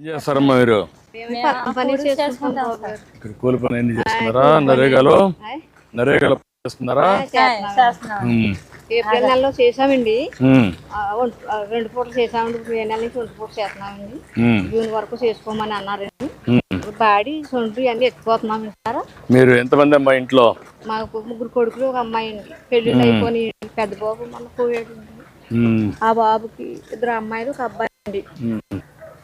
ఏం చేస్తారమ్మా మీరు? ఇక్కడ కూలి పని ఎన్ని చేస్తున్నారా నరేగాలో? నరేగాలో చేస్తున్నారా ఏప్రిల్ నెలలో చేసామండి. రెండు పూటలు చేసామండి. మే నెల నుంచి ఒంటి పూట చేస్తున్నామండి. జూన్ వరకు చేసుకోమని అన్నారండి. బాడీ సొంటి అన్ని ఎత్తుకోతున్నాం సార్ మీరు ఎంతమంది అమ్మా ఇంట్లో? మాకు ముగ్గురు కొడుకులు ఒక అమ్మాయి అండి. పెళ్ళిళ్ళు అయిపోయి పెద్ద బాబు మన పోయాడు ఆ బాబుకి ఇద్దరు అమ్మాయిలు ఒక అబ్బాయి అండి.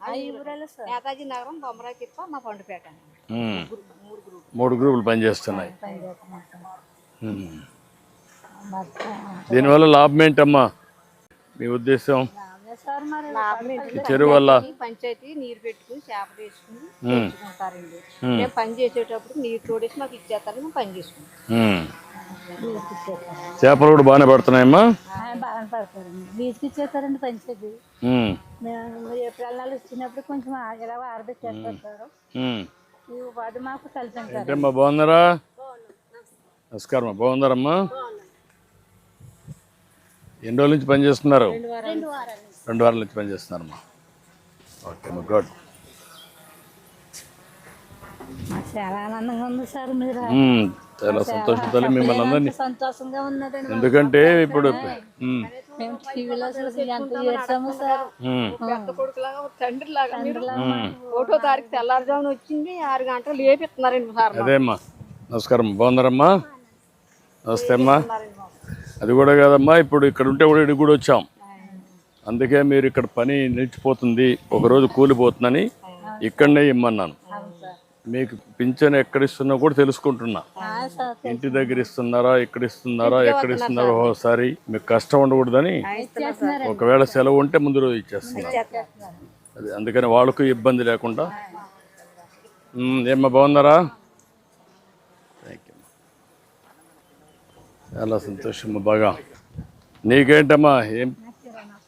నేతాజీ నగరం బొమ్మరాయి తిప్ప మా పండుపేట. మూడు గ్రూపులు. పనిచేస్తున్నాయి. దీనివల్ల లాభం ఏంటమ్మా? మీ ఉద్దేశం? అదే సార్ మరి ఈ చెరువు వల్ల ఈ పంచాయతీ నీరు పెట్టుకుని చేపలు వేసుకుని తెచ్చుకుంటారండి మేము. పని చేసేటప్పుడు నీరు తోడేసి మాకు ఇచ్చేస్తారు మేము పని చేసుకుంటాం. చేపలు కూడా బాగానే పడుతున్నాయమ్మా? ఆయన బాగా పడతారండి బీచ్కి ఇచ్చేస్తారండి పంచేది ఉమ్. మేము ఏప్రిల్ నెల వచ్చినప్పుడు కొంచెం ఆ- ఇలా ఆరబెట్టేస్తారు. ఈ ఉపాధి మాకు ఏంటమ్మా బాగున్నారా? నమస్కారం బాగున్నారమ్మా? ఎన్ని రోజుల నుంచి పని చేస్తున్నారు? రెండు వారాల నుంచి పని చేస్తున్నారమ్మా ఓకే. అమ్మా గుడ్ మాకు చాలా ఆనందంగా ఉంది సార్ మీరు. చాలా సంతోషంతో మిమ్మల్ని అందరినీ సంతోషంగా ఉన్నదండి ఎందుకంటే ఇప్పుడు ఉమ్. మేము. టీవీలో చూసి ఎంత చేసాము సార్. ఉమ్. పెద్ద కొడుకులాగా ఒక తండ్రి లాగా మీరు ఒకటో తారీఖు తెల్లారుజామున వచ్చింది ఆరు గంటలు లేపిస్తున్నారండి సార్ అదే అమ్మా. నమస్కారం. బాగున్నారమ్మా? నమస్తే అమ్మా. అది కూడా కాదమ్మా ఇప్పుడు ఇక్కడ ఉంటే కూడా ఇక్కడికి కూడా వచ్చాం. అందుకే మీరు ఇక్కడ పని నిలిచిపోతుంది. ఒకరోజు కూలిపోతుందని ఇక్కడనే ఇమ్మన్నాను. మీకు పింఛన్ ఎక్కడ ఇస్తున్నా కూడా తెలుసుకుంటున్నా. ఇంటి దగ్గర ఇస్తున్నారా ఇక్కడ ఇస్తున్నారా ఎక్కడ ఇస్తున్నారో ఒకసారి మీకు కష్టం ఉండకూడదని ఒకవేళ సెలవు ఉంటే ముందు రోజు ఇచ్చేస్తున్నారు అది అందుకని వాళ్ళకు ఇబ్బంది లేకుండా. ఏమ్మా బాగున్నారా? థ్యాంక్ యూ చాలా సంతోషమ్మా బాగా. నీకేంటమ్మా ఏం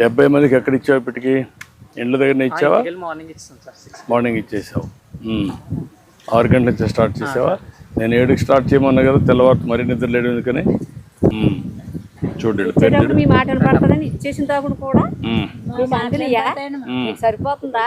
డెబ్బై మందికి ఎక్కడ ఇచ్చావు ఇప్పటికి? ఇండ్ల దగ్గరనే ఇచ్చావా? మార్నింగ్ మార్నింగ్ ఇచ్చేసావు. ఆరు గంటల నుంచి స్టార్ట్ చేసావా? నేను ఏడుకి స్టార్ట్ చేయమన్నా కదా తెల్లవారు మరీ నిద్ర లేడు ఎందుకని. చూడండి మీ ఇచ్చేసిన కూడా సరిపోతుందా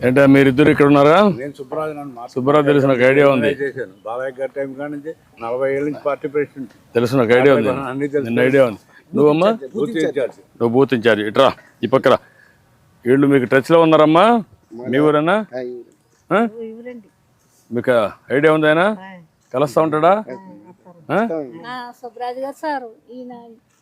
ఏంటా మీరిద్దరు ఇక్కడ ఉన్నారా? నేను సుబ్బరాజు సుబ్బారావు తెలిసిన ఒక ఐడియా ఉంది. చేశాను. బాలయ్య గారి టైం కాడి నుంచి నలభై ఏళ్ళ నుంచి పార్టీ ప్రెసిడెంట్. తెలిసిన ఒక ఐడియా ఉంది. అన్ని. నిన్న ఐడియా ఉంది. నువ్వమ్మా? Booth incharge. నువ్వు బూత్ ఇన్ఛార్జ్. ఇట్రా ఈ పక్కన వీళ్ళు మీకు టచ్లో ఉన్నారమ్మా? మీ ఊరేనా? ఆ? ఇవ్వరండి. మీకు ఐడియా ఉంది ఆయన? కలుస్తా ఉంటాడా? ఆ? ఆ, సుబ్బరాజు గారు సార్ ఈయన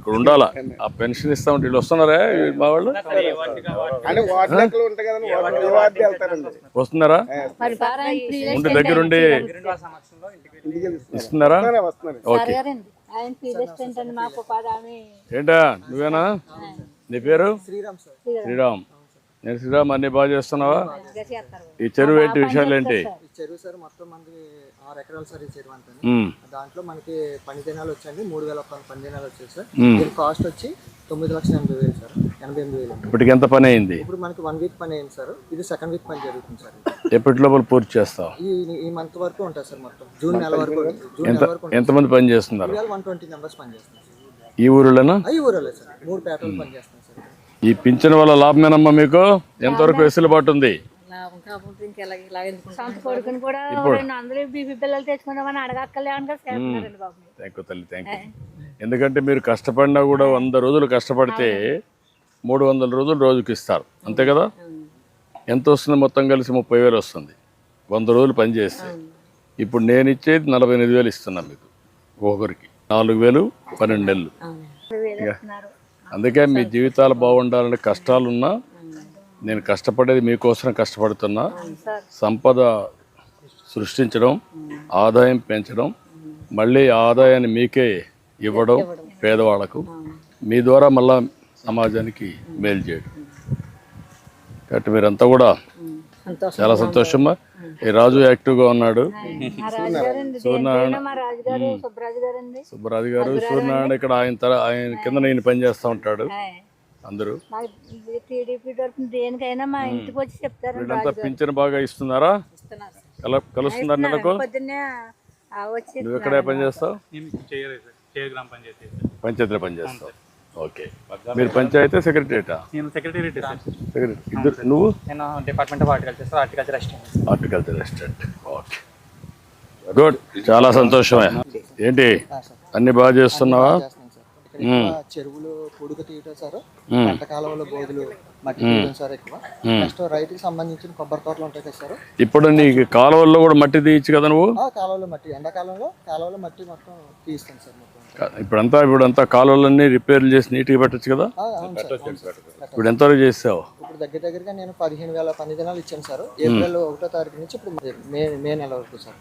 ఇక్కడ ఉండాలా? ఆ పెన్షన్ ఇస్తా ఉంటే వీళ్ళు వస్తున్నారా మా వాళ్ళు? వస్తున్నారా? ఉండి దగ్గరుండి ఇస్తున్నారా? వస్తున్నారు ఓకే. ఏంటా? నువ్వేనా? నీ పేరు? శ్రీరామ్ సార్. శ్రీరామ్. నేను శ్రీరామ్ అన్ని బాగా చేస్తున్నావా? ఈ చెరువు ఏంటి విషయాలు ఏంటి? చెరువు సార్ మొత్తం మనకి ఆరు ఎకరాలు సార్ ఈ చెరువు అంతా. దాంట్లో మనకి పని దినాలు వచ్చండి మూడు వేల పని పని దినాలు వచ్చాయి సార్. దీని కాస్ట్ వచ్చి తొమ్మిది లక్షల ఎనభై వేలు సార్. ఎనభై ఎనిమిది వేలు ఇప్పటికి ఎంత పని అయింది? ఇప్పుడు మనకి వన్ వీక్ పని అయింది సార్. ఇది సెకండ్ వీక్ పని జరుగుతుంది సార్. ఎప్పటి లోపల పూర్తి చేస్తావు? ఈ ఈ మంత్ వరకు ఉంటుంది సార్ మొత్తం. జూన్ నెల వరకు జూన్ ఎంత నెల వరకు ఎంతమంది పని చేస్తున్నారు? వన్ ట్వంటీ మెంబర్స్ పని చేస్తున్నాం సార్. ఈ ఊరిలోనా? అవి ఊరలే సార్. మూడు పేటలు పని సార్. ఈ పింఛన్ వల్ల లాభమేనమ్మా మీకు? ఎంతవరకు వెసులుబాటు ఉంది? సొంత కొడుకుని కూడా రెండు వందలు బీపీ పిల్లలు తెచ్చుకుందామని అడగక్కలేమని కదా చేస్తున్నారండి బాబు థ్యాంక్ యూ తల్లి థ్యాంక్ యూ ఎందుకంటే మీరు కష్టపడినా కూడా వంద రోజులు కష్టపడితే మూడు వందల రోజులు రోజుకి ఇస్తారు. అంతే కదా? ఎంత వస్తుంది మొత్తం కలిసి ముప్పై వేలు వస్తుంది. వంద రోజులు పని చేస్తే. ఇప్పుడు నేను ఇచ్చేది నలభై ఎనిమిది వేలు ఇస్తున్నాను మీకు ఒక్కొక్కరికి. నాలుగు వేలు పన్నెండు నెలలు. అందుకే మీ జీవితాలు బాగుండాలని కష్టాలున్నా నేను కష్టపడేది మీకోసం కష్టపడుతున్నా. సంపద సృష్టించడం ఆదాయం పెంచడం మళ్ళీ ఆదాయాన్ని మీకే ఇవ్వడం పేదవాళ్ళకు మీ ద్వారా మళ్ళా సమాజానికి మేలు చేయడం. కాబట్టి మీరంతా కూడా చాలా సంతోషమ్మా ఈ రాజు యాక్టివ్గా ఉన్నాడు. రాజుగారు సుబ్బరాజు గారు సూర్యనారాయణ ఇక్కడ ఆయన తర ఆయన కింద నేను పని చేస్తూ ఉంటాడు. అందరూ? మాకు టీడీపీ తరఫున దేనికైనా మా ఇంటికి వచ్చి చెప్తారండి వీళ్ళంతా పింఛన్ బాగా ఇస్తున్నారా? కల కలుస్తున్నారు నెలకు? నువ్వు ఎక్కడే పని చేస్తావు? పంచాయతీలో పని చేస్తావు. ఓకే. మీరు పంచాయతీ సెక్రటరీటా సెక్రటరీ. ఇద్దరు నువ్వు? నేను department of horticulture sir. Horticulture assistant. Horticulture restaurant okay. Good. చాలా సంతోషమే. ఏంటి? అన్ని బాగా చేస్తున్నావా? ఎక్కువ చెరువులు పొడుగు తీయటం సార్. పంట కాలంలో బోధులు మట్టి తీయడం సార్ ఎక్కువ. నెక్స్ట్ రైతుకి సంబంధించిన కొబ్బరి తోటలు ఉంటాయి కదా సార్. ఇప్పుడు నీకు కాలువల్లో కూడా మట్టి తీయచ్చు కదా నువ్వు? ఆ కాలువలో మట్టి. ఎండాకాలంలో కాలువలో మట్టి మొత్తం తీస్తాం సార్ ఇప్పుడంతా ఇప్పుడంతా కాలువలన్నీ రిపేర్లు చేసి నీట్గా పెట్టచ్చు కదా. ఇప్పుడు ఎంతవరకు చేసావు? ఇప్పుడు దగ్గర దగ్గరగా నేను పదిహేను వేల పని దినాలు ఇచ్చాను సార్. ఏప్రిల్ ఒకటో తారీఖు నుంచి ఇప్పుడు మే మే నెల వరకు సార్.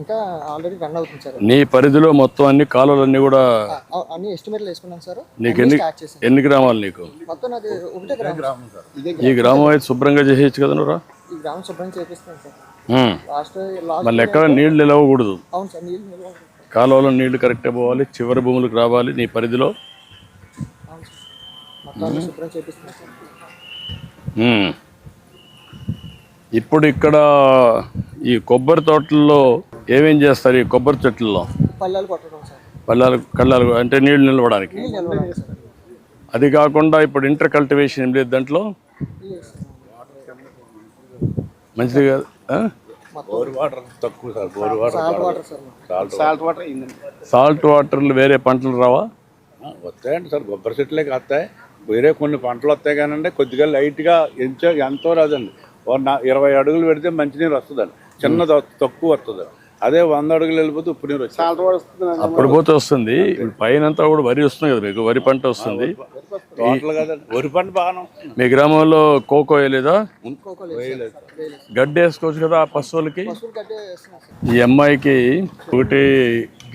ఇంకా ఆల్రెడీ రన్ అవుతుంది సార్. నీ పరిధిలో మొత్తం అన్ని కాలువలన్నీ కూడా అన్ని ఎస్టిమేట్లు వేసుకున్నాను సార్. నీకు ఎన్ని ఎన్ని గ్రామాలు నీకు? మొత్తం నాది ఒకటే గ్రామం. ఈ గ్రామం. అయితే శుభ్రంగా చేసేయచ్చు కదా నువ్వురా ఈ గ్రామం శుభ్రం చేపిస్తాను సార్. లాస్ట్ మళ్ళీ ఎక్కడ నీళ్ళు నిలవకూడదు. అవును సార్ నీళ్ళు నిల్వ ఉంటుంది. కాలువలో నీళ్ళు కరెక్ట్గా పోవాలి చివరి భూములకు రావాలి నీ పరిధిలో. ఇప్పుడు ఇక్కడ ఈ కొబ్బరి తోటల్లో ఏమేం చేస్తారు ఈ కొబ్బరి చెట్లలో? పల్లెలు కొట్టడం సార్. పల్లాలు కళ్ళాలు అంటే నీళ్ళు నిలవడానికి? అది కాకుండా ఇప్పుడు ఇంటర్ కల్టివేషన్ ఏం లేదు దాంట్లో. మంచిది కాదు ఆ? బోర్ వాటర్ తక్కువ సార్ బోర్ వాటర్ సాల్ట్ వాటర్లు వేరే పంటలు రావా? వస్తాయండి సార్ కొబ్బరి చెట్లే వస్తాయి వేరే కొన్ని పంటలు వస్తాయి కానండి కొద్దిగా లైట్గా ఎంచో ఎంతో రాదండి. ఇరవై అడుగులు పెడితే మంచినీరు వస్తుందండి. చిన్న తక్కువ వస్తుంది అదే వంద అడుగులు వెళ్ళిపోతే ఉప్పు నీరు వచ్చేది. అప్పుడు పోతే వస్తుంది. ఇప్పుడు పైన అంతా కూడా వరి వస్తుంది కదా మీకు. వరి పంట వస్తుంది. వరి పంట ఉంటుంది. మీ గ్రామంలో కోకో వేయలేదా. గడ్డి వేసుకోవచ్చు కదా ఆ పశువులకి? ఈ అమ్మాయికి ఒకటి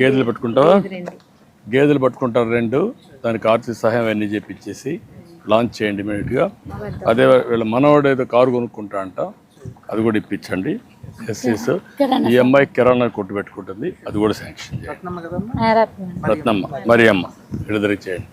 గేదెలు పెట్టుకుంటావా? గేదెలు పట్టుకుంటారు రెండు. దానికి ఆర్థిక సహాయం అన్నీ చేపించేసి లాంచ్ చేయండి ఇమీడియట్గా. అదే వీళ్ళ మనవాడు ఏదో కారు కొనుక్కుంటా అంట. అది కూడా ఇప్పించండి. ఎస్సీస్ ఈ అమ్మాయి కిరాణా కొట్టు పెట్టుకుంటుంది. అది కూడా శాంక్షన్ చేయండి. రత్నమ్మ మరి అమ్మ? విడుదల చేయండి.